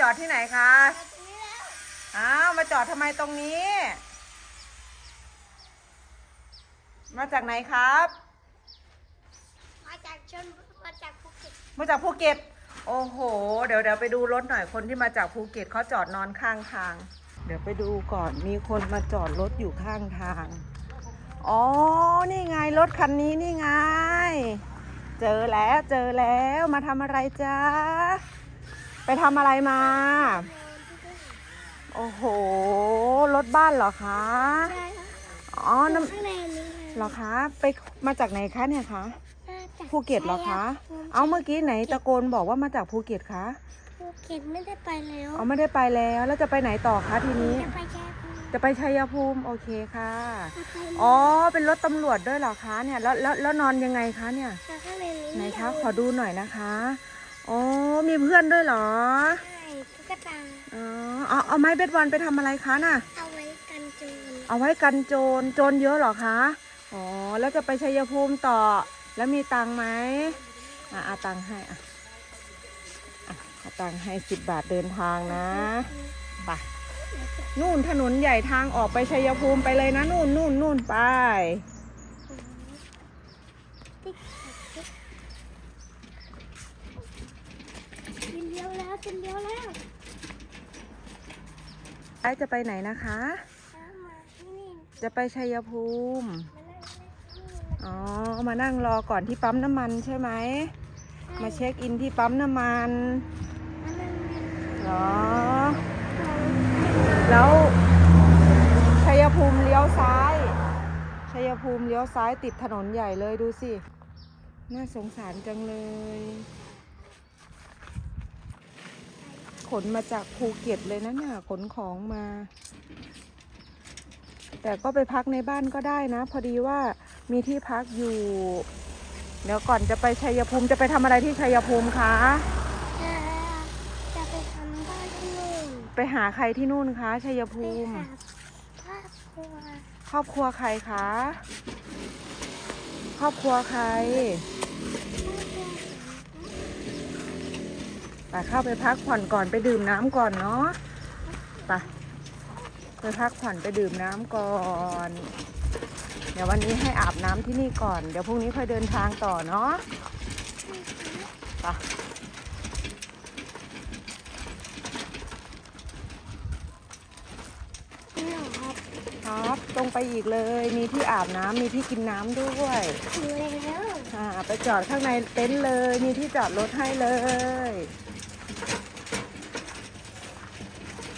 จอดที่ไหนคะอ้าวมาจอดทำไมตรงนี้ มาจากไหนครับ มาจากชนมาจากภูเก็ตมาจากภูเก็ต โอ้โห เดี๋ยวเดี๋ยวไปดูรถหน่อยคนที่มาจากภูเก็ตเขาจอดนอนข้างทาง เดี๋ยวไปดูก่อนมีคนมาจอดรถอยู่ข้างทาง อ๋อ นี่ไงรถคันนี้นี่ไง เจอแล้วเจอแล้วมาทำอะไรจ๊ะ ไปทำอะไรมา โอ้โห รถบ้านเหรอคะ ใช่ค่ะอ๋อน้ำข้างในนี้เหรอคะ ไปมาจากไหนคะเนี่ยคะมาจากภูเก็ตเหรอคะ เอาเมื่อกี้ไหนตะโกนบอกว่ามาจากภูเก็ตคะภูเก็ตไม่ได้ไปแล้วเอาไม่ได้ไปแล้ว แล้วจะไปไหนต่อคะทีนี้ จะไปแค่ภูจะไปชัยภูมิโอเคค่ะจะไปอ๋อ เป็นรถตำรวจด้วยเหรอคะเนี่ย แล้วแล้วแล้วนอนยังไงคะเนี่ย ข้างในนี้ไหนคะ ขอดูหน่อยนะคะ อ๋อมีเพื่อนด้วยเหรอ ใช่ตุ๊กตา อ๋อเอาเอาไม้เบสบอลไปทำอะไรคะน่ะ เอาไว้กันโจรเอาไว้กันโจร โจรเยอะเหรอคะ อ๋อ แล้วจะไปชัยภูมิต่อ แล้วมีตังค์ไหมอะเอาตังค์ให้อะอะเอาตังค์ให้สิบบาทเดินทางนะไปนู่นถนนใหญ่ทางออกไปชัยภูมิไปเลยนะนู่นนู่นนู่นไป ติ๊กติ๊กกิน เดียวแล้วกินเดียวแล้วไอจะไปไหนนะคะตามมาที่นี่จะไปชัยภูมิ มานั่งเล่นที่นี่อ๋อ มานั่งรอก่อนที่ปั๊มน้ำมันใช่ไหม มาเช็คอินที่ปั๊มน้ำมันมานั่งเล่นเหรอ แล้วชัยภูมิเลี้ยวซ้าย ชัยภูมิเลี้ยวซ้ายติดถนนใหญ่เลยดูสิ น่าสงสารจังเลย ขนมาจากภูเก็ตเลยนะเนี่ยขนของมา แต่ก็ไปพักในบ้านก็ได้นะ พอดีว่ามีที่พักอยู่ เดี๋ยวก่อนจะไปชัยภูมิจะไปทำอะไรที่ชัยภูมิคะจะจะไปทำบ้านที่นู่นไปหาใครที่นู่นคะชัยไปภูมิหาครอบครัวครอบครัวใครคะ ครอบครัวใคร ไปเข้าไปพักผ่อนก่อนไปดื่มน้ำก่อนเนาะไปไปพักผ่อนไปดื่มน้ำก่อน เดี๋ยววันนี้ให้อาบน้ำที่นี่ก่อน เดี๋ยวพรุ่งนี้ค่อยเดินทางต่อเนาะไปนี่เหรอครับครับตรงไปอีกเลย มีที่อาบน้ำมีที่กินน้ำด้วยถึงแล้วอ่าไปจอดข้างในเต็นท์เลย มีที่จอดรถให้เลย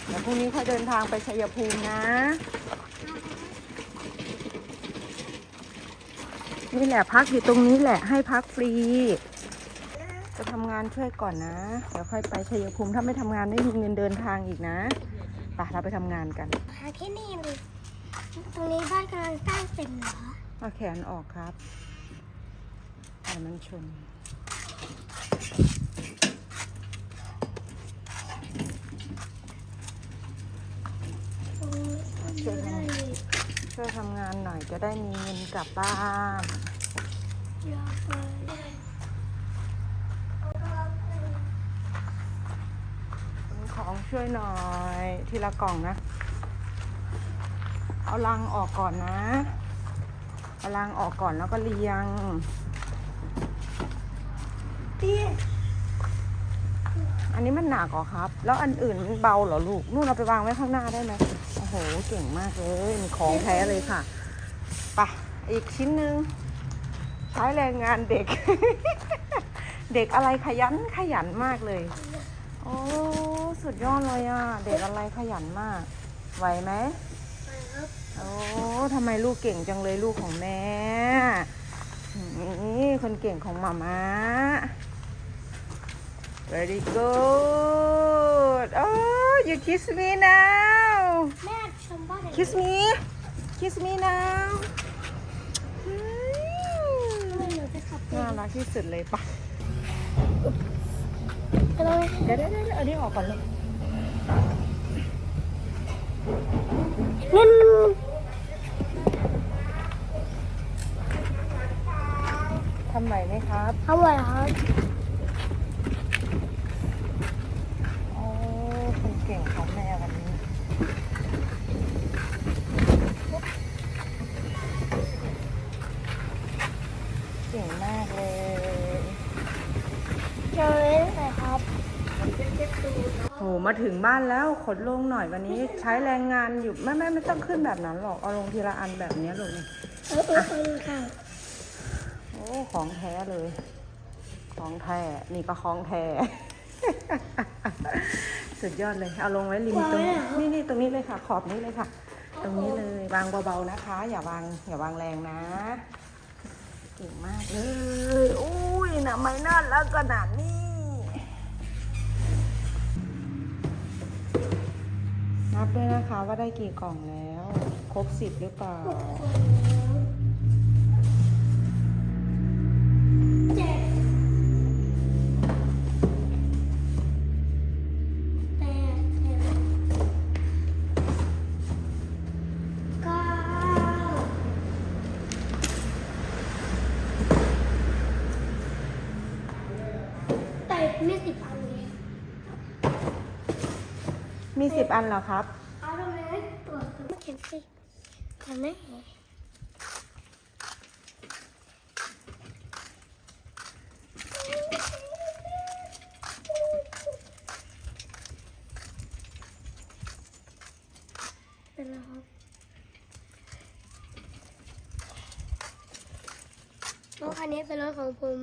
เดี๋ยวพรุ่งนี้ค่อยเดินทางไปชัยภูมินะ นี่แหละพักอยู่ตรงนี้แหละให้พักฟรี จะทำงานช่วยก่อนนะ เดี๋ยวค่อยไปชัยภูมิถ้าไม่ทำงานไม่มีเงินเดินทางอีกนะไปเราไปทำงานกันหาที่นี่เลยตรงนี้บ้านกำลังสร้างเสร็จเหรอเอาแขนออกครับเดี๋ยวมันชน ตรง นี้ก็เยช่วยทำงานหน่อยจะได้มีเงินกลับบ้านของช่วยหน่อย ทีละกล่องนะ เอาลังออกก่อนนะ เอาลังออกก่อนแล้วก็เรียงพี่อันนี้มันหนักเหรอครับ แล้วอันอื่นมันเบาเหรอลูก นู่นเราไปวางไว้ข้างหน้าได้ไหม โห เก่งมากเลยมีของแท้เลยค่ะไปะอีกชิ้นหนึ่งใช้แรงงานเด็ก เด็กอะไรขยันขยันมากเลย โอ้สุดยอดเลยอะ เด็กอะไรขยันมาก ไหวไหมครับโอ้ทำไมลูกเก่งจังเลยลูกของแม่ นี่คนเก่งของมาม่า very good oh you kiss me now แม่ ชมบ้านไหน kiss me kiss me now อืมทำไมหนูจะขับไปน่ารักที่สุดเลยปะทำไมเดี๋ยวเดี๋ยวเดี๋ยวเอานี้ออกก่อนเลยนั่นทำไหวไหมครับทำไมครับ โอ้ มาถึงบ้านแล้วขนลงหน่อยวันนี้ใช้แรงงานอยู่ไม่ไม่ไม่ต้องขึ้นแบบนั้นหรอกเอาลงทีละอันแบบเนี้ยลูกนี่เออเออเออค่ะโอ้ของแท้เลย ของแท้นี่ก็ของแท้สุดยอดเลยเอาลงไว้ริมตรงนี่นี่ตรงนี้เลยค่ะ ขอบนี้เลยค่ะ ตรงนี้เลยวางเบาๆนะคะ อย่าวางอย่าวางแรงนะเก่งมากเลยอุ้ยนะไม่น่ารักขนาดนี้ นับด้วยนะคะว่าได้กี่กล่องแล้ว ครบสิบหรือเปล่า มีสิบอันเหรอครับ เอาทำไมไม่ตรวจไม่เขียนสิทำไมเป็นแล้วครับรถคันนี้เป็นรถของผม